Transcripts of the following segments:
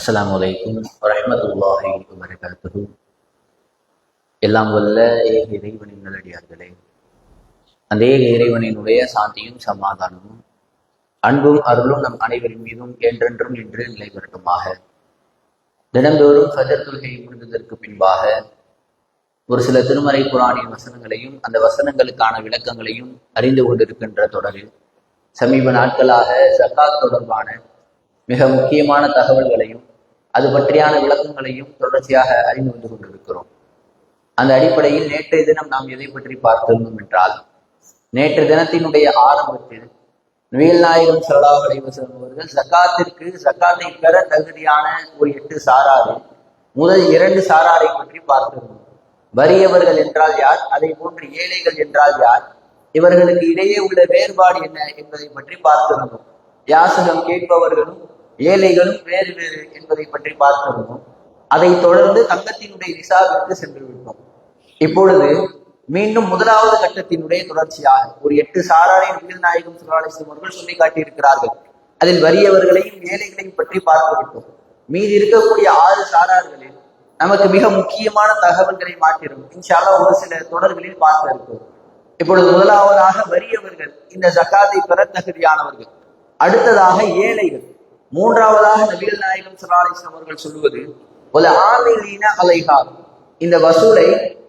அஸ்ஸலாமு அலைக்கும் வரஹ்மத்துல்லாஹி எல்லாம் வல்ல ஏக இறைவனின் நல்லடியார்களே. அந்த ஏக இறைவனினுடைய சாந்தியும் சமாதானமும் அன்பும் அருளும் நம் அனைவரின் மீதும் என்றென்றும் நின்று நிலை பெறட்டுமாக தினந்தோறும் ஃபஜர் தொல்கை முடிந்ததற்கு பின்பாக ஒரு சில திருமறை புராணியின் வசனங்களையும் அந்த வசனங்களுக்கான விளக்கங்களையும் அறிந்து கொண்டிருக்கின்ற தொடரில் சமீப நாட்களாக ஜகாத் தொடர்பான மிக முக்கியமான தகவல்களையும் அது பற்றியான விளக்கங்களையும் தொடர்ச்சியாக அறிந்து வந்து கொண்டிருக்கிறோம். அந்த அடிப்படையில் நேற்றைய தினம் நாம் எதை பற்றி பார்த்திருந்தோம் என்றால் நேற்று தினத்தினுடைய ஆரம்பத்தில் நவீல் நாயகம் சல்லாஹ் அலைவசம் அவர்கள் சக்காத்திற்கு சக்காத்தை பெற தகுதியான ஒரு எட்டு சாராறு முதல் இரண்டு சாராரை பற்றி பார்த்திருந்தோம் வறியவர்கள் என்றால் யார்? அதை போன்று ஏழைகள் என்றால் யார்? இவர்களுக்கு இடையே உள்ள வேறுபாடு என்ன என்பதை பற்றி பார்த்திருந்தோம் யாசகம் கேட்பவர்களும் ஏழைகளும் வேறு வேறு என்பதை பற்றி பார்த்திருந்தோம் அதைத் தொடர்ந்து தங்கத்தினுடைய விசாவிற்கு சென்று விட்டோம். இப்பொழுது மீண்டும் முதலாவது கட்டத்தினுடைய தொடர்ச்சியாக ஒரு எட்டு சாராரை நபிகள் நாயகம் சுல்லாலிஸ்லம் அவர்கள் சொல்லி காட்டியிருக்கிறார்கள் அதில் வறியவர்களையும் ஏழைகளையும் பற்றி பார்த்து விட்டோம். மீதி இருக்கக்கூடிய ஆறு சாரார்களில் நமக்கு மிக முக்கியமான தகவல்களை மாற்றிடும் இன்ஷால்லா ஒரு சில தொடர்களில் பார்க்க இருக்கும் இப்பொழுது முதலாவதாக வறியவர்கள் இந்த ஜக்காத்தை பெற தகுதியானவர்கள் அடுத்ததாக ஏழைகள். மூன்றாவதாக நபிகள் நாயகம் சுல்லாலிஸ்லாம் அவர்கள் சொல்லுவது ஒரு ஆமிலீன அலைகா இந்த வசூலை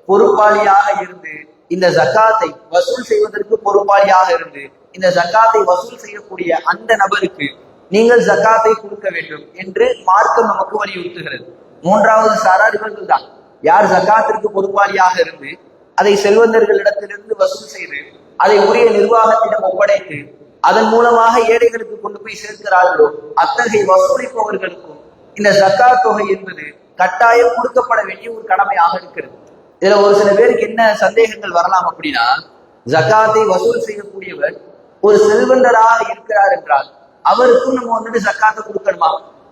பொறுப்பாளியாக இருந்து இந்த ஜக்காத்தை வசூல் செய்வதற்கு பொறுப்பாளியாக இருந்து இந்த ஜக்காத்தை வசூல் செய்யக்கூடிய அந்த நபருக்கு நீங்கள் ஜக்காத்தை கொடுக்க வேண்டும் என்று மார்க்கம் நமக்கு வலியுறுத்துகிறது. மூன்றாவது சாரார் இவர்கள் தான். யார் ஜக்காத்திற்கு பொறுப்பாளியாக இருந்து அதை செல்வந்தர்களிடத்திலிருந்து வசூல் செய்து அதை உரிய நிர்வாகத்திடம் ஒப்படைத்து அதன் மூலமாக ஏழைகளுக்கு கொண்டு போய் சேர்க்கிறார்களோ அத்தகைய வசூலிப்பவர்களுக்கும் இந்த ஜக்காத் தொகை என்பது கட்டாயம் கொடுக்கப்பட வேண்டிய ஒரு கடமையாக இருக்கிறது. இதுல ஒரு சில பேருக்கு என்ன சந்தேகங்கள் வரலாம் அப்படின்னா ஜக்காத்தை வசூல் செய்யக்கூடியவர் ஒரு செல்வந்தராக இருக்கிறார் என்றால் அவருக்கும் நம்ம வந்துட்டு ஜக்காத்தை கொடுக்கணுமா?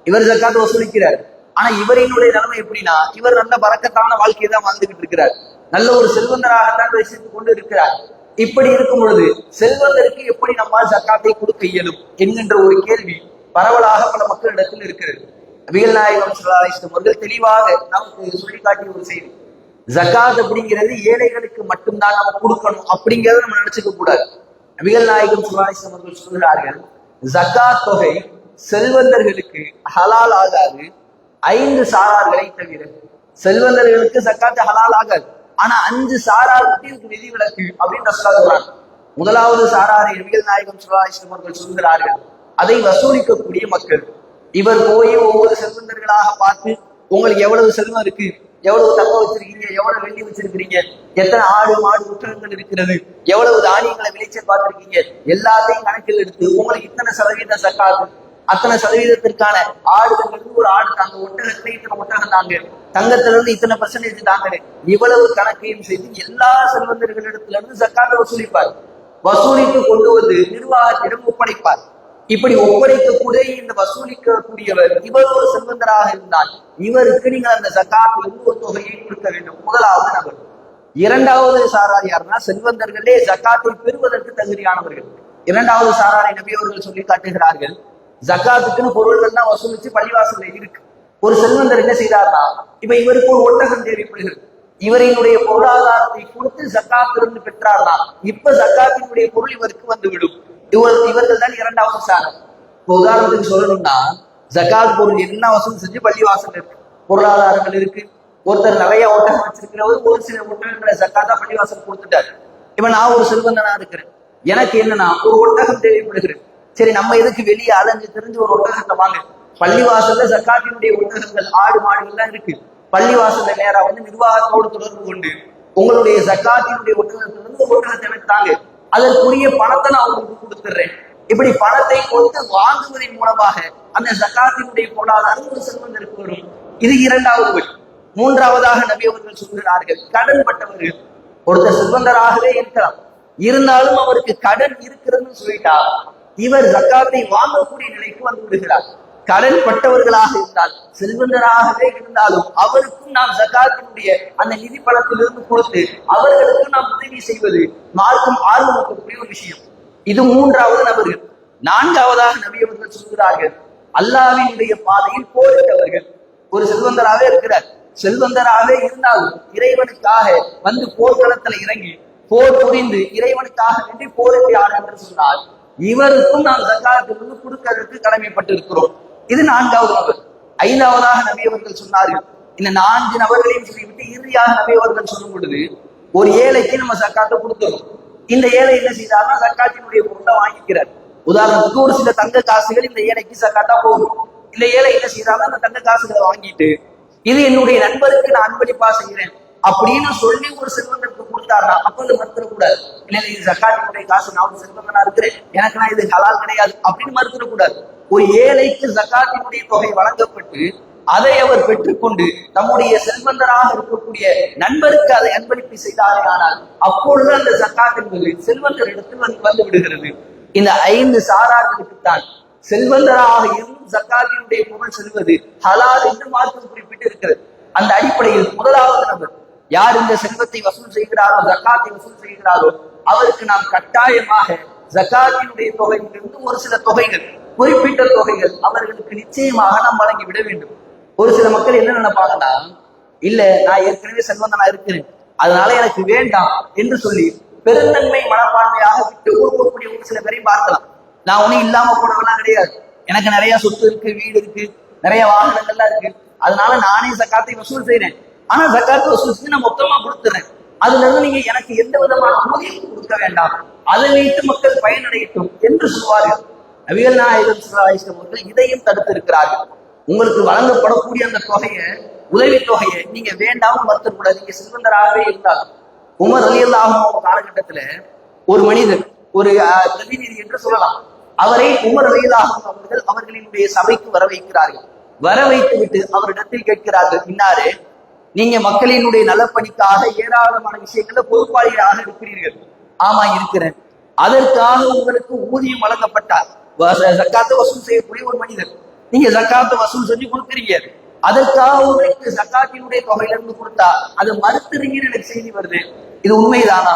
இவர் ஜக்காத்தை வசூலிக்கிறார். ஆனா இவரினுடைய நிலைமை எப்படின்னா இவர் நல்ல பறக்கத்தான வாழ்க்கையை தான் வாழ்ந்துகிட்டு இருக்கிறார். நல்ல ஒரு செல்வந்தராகத்தான் வசித்துக் கொண்டு இருக்கிறார். இப்படி இருக்கும் பொழுது செல்வந்தருக்கு எப்படி நம்மால் ஜக்காத்தை கொடுக்க இயலும் என்கின்ற ஒரு கேள்வி பரவலாக பல மக்களிடத்தில் இருக்கிறது. நபிகள் நாயகம் சுல்லாஸ்லம் அவர்கள் தெளிவாக நமக்கு சொல்லி ஒரு செய்தி. ஜக்காத் அப்படிங்கிறது ஏழைகளுக்கு மட்டும்தான் நம்ம கொடுக்கணும் அப்படிங்கிறத நம்ம நினைச்சுக்க கூடாது. நபிகள் நாயகம் சுல்லாஸ்லம் அவர்கள் சொல்கிறார்கள் ஜக்காத் தொகை செல்வந்தர்களுக்கு ஹலால் ஆகாது ஐந்து சாரார்களை தவிர செல்வந்தர்களுக்கு ஜக்காத்து ஹலால் ஆகாது. ஆனா அஞ்சு சாராருக்கு வெளி விலக்கு அப்படின்னு சொல்றாங்க. முதலாவது சாராரை நபிகள் நாயகம் சுல்லாஸ்லம் அவர்கள் சொல்கிறார்கள் அதை வசூலிக்கக்கூடிய மக்கள் இவர் போய் ஒவ்வொரு செல்வந்தர்களாக பார்த்து உங்களுக்கு எவ்வளவு செல்வம் இருக்கு? எவ்வளவு தங்க வச்சிருக்கீங்க? எவ்வளவு வெள்ளி வச்சிருக்கிறீங்க? எத்தனை ஆடு மாடு புத்தகங்கள் இருக்கிறது? எவ்வளவு தானியங்களை விளைச்சல் பார்த்திருக்கீங்க? எல்லாத்தையும் கணக்கில் எடுத்து உங்களுக்கு இத்தனை சதவீத சக்காது அத்தனை சதவீதத்திற்கான ஆடுகள் ஒரு ஆடு தாங்க ஒட்டகத்தை இத்தனை ஒட்டகம் தாங்க. தங்கத்துல இருந்து இத்தனை பர்சன்டேஜ் தாங்க இவ்வளவு கணக்கையும் செய்து எல்லா செல்வந்தர்களிடத்துல இருந்து சக்காத்தை வசூலிப்பார். வசூலித்து கொண்டு வந்து நிர்வாகத்திடம் ஒப்படைப்பார். இப்படி ஒப்படைக்கக்கூடிய இந்த வசூலிக்கக்கூடியவர் இவர் ஒரு செல்வந்தராக இருந்தால் இவருக்கு நீங்கள் அந்த ஜக்காத்திலிருந்து ஒரு தொகையை கொடுக்க வேண்டும். முதலாவது நபர். இரண்டாவது சாரார் யாருன்னா செல்வந்தர்களே ஜக்காத்தை பெறுவதற்கு தகுதியானவர்கள். இரண்டாவது சாராரை நபி அவர்கள் சொல்லி காட்டுகிறார்கள் ஜக்காத்துக்குன்னு பொருள்கள்லாம் வசூலிச்சு பள்ளிவாசல்ல இருக்கு. ஒரு செல்வந்தர் என்ன செய்தார்னா இப்ப இவருக்கு ஒரு ஒட்டகம் தேவைப்படுகிறது. இவரினுடைய பொருளாதாரத்தை கொடுத்து சக்காத்திலிருந்து பெற்றார்னா இப்ப சக்காத்தினுடைய பொருள் இவருக்கு வந்துவிடும். இவர் இவர்கள் தான் இரண்டாவது சாரம். இப்போ உதாரணத்துக்கு சொல்லணும்னா ஜக்காத் பொருள் என்ன வசூல் செஞ்சு பள்ளி வாசல் இருக்கு. பொருளாதாரங்கள் இருக்கு. ஒருத்தர் நிறைய ஒட்டகம் வச்சிருக்கிறவர் ஒரு சில ஒட்டகங்களை ஜக்காத்தா பள்ளி வாசல் கொடுத்துட்டாரு. இவன் நான் ஒரு செல்வந்தனா இருக்கிறேன். எனக்கு என்னன்னா ஒரு ஒட்டகம் தேவைப்படுகிறது. சரி நம்ம எதுக்கு வெளியே அலைஞ்சு தெரிஞ்சு ஒரு ஒட்டகத்தை வாங்க. பள்ளிவாசல்ல சக்காத்தினுடைய ஜக்காத்தினுடைய ஒட்டகங்கள் ஆடு மாடுகள்லாம் இருக்கு. பள்ளிவாசல்ல நேரா வந்து நிர்வாகத்தோடு தொடர்பு கொண்டு உங்களுடைய ஜக்காத்தினுடைய ஒட்டகத்திலிருந்து ஒரு ஒட்டகத்தை அதற்குரிய பணத்தை நான் உங்களுக்கு கொடுத்துடுறேன் இப்படி பணத்தை கொடுத்து வாங்குவதன் மூலமாக அந்த ஜக்காத்தினுடைய பொருளாதாரம் ஒரு செல்வந்தருக்கு வரும். இது இரண்டாவது வழி. மூன்றாவதாக நபி அவர்கள் சொல்கிறார்கள் கடன் பட்டவர்கள். ஒருத்தர் செல்வந்தராகவே இருக்கலாம். இருந்தாலும் அவருக்கு கடன் இருக்கிறதுன்னு சொல்லிட்டா இவர் ஜக்காத்தை வாங்கக்கூடிய நிலைக்கு வந்து விடுகிறார். கடன் பட்டவர்களாக இருந்தால் செல்வந்தராகவே இருந்தாலும் அவருக்கும் நாம் சகாத்தினுடைய அந்த நிதி பணத்திலிருந்து கொடுத்து அவர்களுக்கும் நாம் உதவி செய்வது மார்க்கம் ஆர்வம் இருக்கக்கூடிய ஒரு விஷயம். இது மூன்றாவது நபர்கள். நான்காவதாக நபியவர்கள் சொல்கிறார்கள் அல்லாவினுடைய பாதையில் போரிட்டவர்கள். ஒரு செல்வந்தராகவே இருக்கிறார். செல்வந்தராகவே இருந்தாலும் இறைவனுக்காக வந்து போர்க்களத்துல இறங்கி போர் புரிந்து இறைவனுக்காக வேண்டி போரிட்டார் என்று சொன்னால் இவருக்கும் நாம் ஜக்காத்திலிருந்து கொடுக்கிறதுக்கு கடமைப்பட்டிருக்கிறோம். இது நான்காவது நபர். ஐந்தாவதாக நபி அவர்கள் சொன்னார்கள். இந்த நான்கு நபர்களையும் சொல்லிவிட்டு இறுதியாக நபி அவர்கள் சொல்லும் பொழுது ஒரு ஏழைக்கு நம்ம சக்காத்தை கொடுத்தோம் இந்த ஏழை என்ன செய்தார்னா சக்காத்தினுடைய பொருளை வாங்கிக்கிறார். உதாரணத்துக்கு ஒரு சில தங்க காசுகள் இந்த ஏழைக்கு சக்காத்தா போகும். இந்த ஏழை என்ன செய்தாலும் அந்த தங்க காசுகளை வாங்கிட்டு இது என்னுடைய நண்பருக்கு நான் அன்பளிப்பா செய்கிறேன். அப்படின்னு சொல்லி ஒரு செல்வந்தருக்கு கொடுத்தாருனா அப்ப அது மறுத்துடக்கூடாது. இல்ல இல்ல, இது ஜக்காத்தினுடைய காசு நான் ஒரு செல்வந்தனா இருக்கிறேன். எனக்கு நான் இது ஹலால் கிடையாது அப்படின்னு மறுத்துடக்கூடாது. ஒரு ஏழைக்கு ஜக்காத்தினுடைய தொகை வழங்கப்பட்டு அதை அவர் பெற்றுக்கொண்டு தம்முடைய செல்வந்தராக இருக்கக்கூடிய நண்பருக்கு அதை அன்பளிப்பு செய்தாரே ஆனால் அப்பொழுது அந்த ஜக்காத் என்பது செல்வந்தரிடத்தில் வந்து வந்து விடுகிறது. இந்த ஐந்து சாரார்களுக்குத்தான் செல்வந்தராக இருந்தும் ஜக்காத்தினுடைய பொருள் செல்வது ஹலால் என்று மாற்றம் குறிப்பிட்டு இருக்கிறது அந்த அடிப்படையில் முதலாவது நபர் யார் இந்த செல்வத்தை வசூல் செய்கிறாரோ ஜக்காத்தை வசூல் செய்கிறாரோ அவருக்கு நாம் கட்டாயமாக ஜக்காத்தினுடைய தொகையிலிருந்து ஒரு சில தொகைகள் குறிப்பிட்ட தொகைகள் அவர்களுக்கு நிச்சயமாக நாம் வழங்கி விட வேண்டும். ஒரு சில மக்கள் என்ன நினைப்பாங்கன்னா இல்ல நான் ஏற்கனவே செல்வந்தனா இருக்கிறேன். அதனால எனக்கு வேண்டாம் என்று சொல்லி பெருந்தன்மை மனப்பான்மையாக விட்டு கொடுக்கக்கூடிய ஒரு சில பேரையும் பார்க்கலாம். நான் ஒண்ணும் இல்லாம போனவெல்லாம் கிடையாது. எனக்கு நிறைய சொத்து இருக்கு வீடு இருக்கு நிறைய வாகனங்கள்லாம் இருக்கு. அதனால நானே சக்காத்தை வசூல் செய்யறேன் ஆனா ஜக்காத்து வசூல் நான் மொத்தமா கொடுத்துறேன். அதுல இருந்து நீங்க எனக்கு எந்த விதமான ஊதியம் கொடுக்க வேண்டாம். அதை வைத்து மக்கள் பயனடையட்டும் என்று சொல்வார்கள். நபிகள் நாயகம் ஸல்லல்லாஹு அவர்கள் இதையும் தடுத்திருக்கிறார்கள். உங்களுக்கு வழங்கப்படக்கூடிய அந்த தொகையை உதவி தொகையை நீங்க வேண்டாம் மறுத்தக்கூடாது நீங்க செல்வந்தராகவே இருந்தால். உமர் அலி அல்லாஹும் காலகட்டத்துல ஒரு மனிதர் ஒரு அஹ், பிரதிநிதி என்று சொல்லலாம். அவரை உமர் அலி அல்லாஹும் அவர்கள் அவர்களினுடைய சபைக்கு வர வைக்கிறார்கள் வர வைத்து விட்டு அவரிடத்தில் கேட்கிறார்கள் இன்னாரு நீங்க மக்களினுடைய நலப்பணிக்காக ஏராளமான விஷயங்கள்ல பொறுப்பாளிகளாக இருக்கிறீர்கள். ஆமா இருக்கிறேன். அதற்காக உங்களுக்கு ஊதியம் வழங்கப்பட்டார் சக்காத்து வசூல் செய்யக்கூடிய ஒரு மனிதர். நீங்க சக்காத்த வசூல் செஞ்சு கொடுக்குறீங்க. அதற்காக உங்களுக்கு சக்காத்தினுடைய தொகையில இருந்து கொடுத்தா அதை மறுத்துறீங்கன்னு எனக்கு செய்தி வருது. இது உண்மைதானா?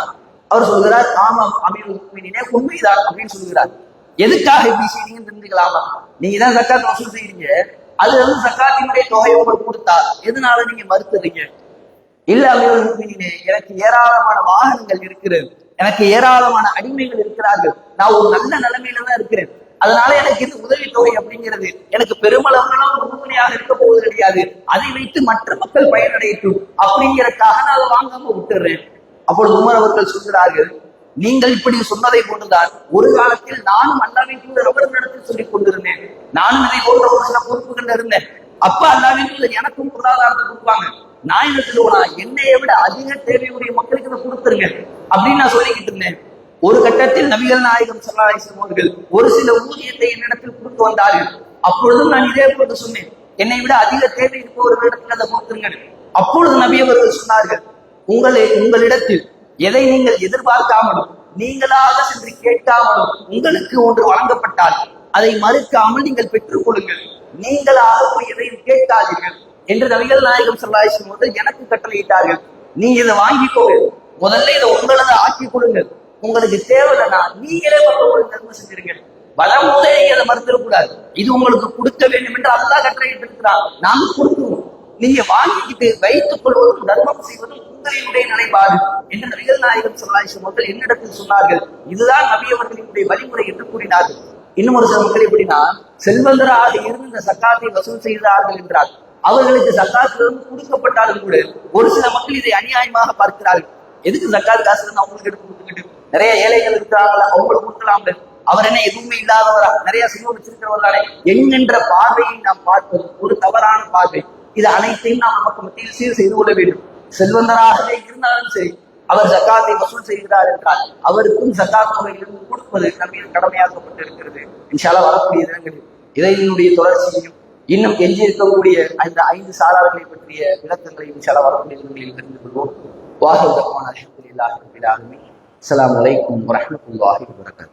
அவர் சொல்கிறார் ஆமாம் அமீர் உண்மையினே உண்மைதான் அப்படின்னு சொல்கிறார். எதுக்காக இப்படி செய்றீங்கன்னு தெரிஞ்சுக்கலாமா? நீங்க தான் ஜக்காத் வசூல் செய்யறீங்க அதுல இருந்து சக்காத்தினுடைய தொகையை உங்களுக்கு கொடுத்தா எதனால நீங்க மறுத்துறீங்க இல்ல அமீருல் எனக்கு ஏராளமான வாகனங்கள் இருக்கிறது. எனக்கு ஏராளமான அடிமைகள் இருக்கிறார்கள். நான் ஒரு நல்ல நிலைமையில தான் இருக்கிறேன். அதனால எனக்கு இது உதவி தொகை அப்படிங்கிறது. எனக்கு பெருமளவுலாம் ஒரு உறுதுணையாக இருக்க போவது கிடையாது. அதை வைத்து மற்ற மக்கள் பயனடையட்டும். அப்படிங்கறதுக்காக நான் அதை வாங்காம விட்டுறேன். அப்பொழுது உமர் அவர்கள் சொல்கிறார்கள் நீங்கள் இப்படி சொன்னதை போன்றுதான் ஒரு காலத்தில் நானும் அல்லாவின் தூதர் அவர்களிடத்தில் சொல்லிக் கொண்டிருந்தேன். நானும் இதை போன்ற ஒரு சில பொறுப்புகள் இருந்தேன். அப்ப அல்லாவின் தூதர் எனக்கும் பொருளாதாரத்தை கொடுப்பாங்க. நான் என்ன சொல்லுவேனா என்னைய விட அதிக தேவையுடைய மக்களுக்கு இதை கொடுத்துருங்க அப்படின்னு நான் சொல்லிக்கிட்டு இருந்தேன். ஒரு கட்டத்தில் நபிகள் நாயகம் சல்லாசம் அவர்கள் ஒரு சில ஊதியத்தை என்னிடத்தில் கொடுத்து வந்தார்கள். அப்பொழுதும் நான் இதே போன்று சொன்னேன். என்னை விட அதிக தேவை இருப்பவர்களிடத்தில் அதை கொடுத்துருங்க. அப்பொழுது நபி அவர்கள் சொன்னார்கள் உங்களை உங்களிடத்தில் எதை நீங்கள் எதிர்பார்க்காமலும் நீங்களாக சென்று கேட்காமலும் உங்களுக்கு ஒன்று வழங்கப்பட்டால் அதை மறுக்காமல் நீங்கள் பெற்றுக் கொள்ளுங்கள். நீங்களாக போய் எதையும் கேட்காதீர்கள் என்று நபிகள் நாயகம் ஸல்லல்லாஹு அலைஹி அவர்கள் எனக்கு கட்டளையிட்டார்கள். நீங்க இதை வாங்கிக்கோங்க. முதல்ல இதை உங்களதை ஆக்கிக் கொள்ளுங்கள். உங்களுக்கு தேவைன்னா நீங்களே மற்றவங்களுக்கு நன்மை செஞ்சிருங்க வளம் போதே நீங்க அதை மறுத்திடக்கூடாது இது உங்களுக்கு கொடுக்க வேண்டும் என்று அல்லா கட்டளையிட்டு இருக்கிறார் நாங்க கொடுத்துருவோம் நீங்க வாங்கிக்கிட்டு வைத்துக் கொள்வதும் தர்மம் செய்வதும் உங்களினுடைய நிலைப்பாடு என்று நபிகள் நாயகம் சொல்லாய் மக்கள் என்னிடத்தில் சொன்னார்கள். இதுதான் நபி அவர்களினுடைய வழிமுறை என்று கூறினார்கள். இன்னும் ஒரு சில மக்கள் எப்படின்னா செல்வந்தராக இருந்து இந்த சக்காத்தை வசூல் செய்தார்கள் என்றார். அவர்களுக்கு சக்காத்திலிருந்து கொடுக்கப்பட்டாலும் கூட ஒரு சில மக்கள் இதை அநியாயமாக பார்க்கிறார்கள். எதுக்கு சக்காத் காசு இருந்து அவங்களுக்கு எடுத்து கொடுத்துக்கிட்டு நிறைய ஏழைகள் இருக்கிறாங்களா? அவங்களுக்கு கொடுக்கலாம்ல. அவர் என்ன எதுவுமே இல்லாதவரா? நிறைய செய்ய வச்சிருக்கிறவர் தானே என்கின்ற பார்வையை நாம் பார்ப்பது ஒரு தவறான பார்வை. இது அனைத்தையும் நாம் நமக்கு மத்தியில் சீர் செய்து கொள்ள வேண்டும். செல்வந்தராகவே இருந்தாலும் சரி அவர் ஜக்காத்தை வசூல் செய்கிறார் என்றால் அவருக்கும் ஜக்காத் தொகையிலிருந்து கொடுப்பது நம்மில் கடமையாக்கப்பட்டிருக்கிறது. இன்ஷாலா வரக்கூடிய தினங்களில் இதையினுடைய தொடர்ச்சியையும் இன்னும் எஞ்சி இருக்கக்கூடிய அந்த ஐந்து சாரார்களை பற்றிய விளக்கங்களை இன்ஷாலா வரக்கூடிய தினங்களில் தெரிந்து கொள்வோம். வாஹர் தப்பான அலமதுல்லாஹி அஸ்ஸலாமு வலைக்கும் வரமத்துல்லாஹி வரகாத்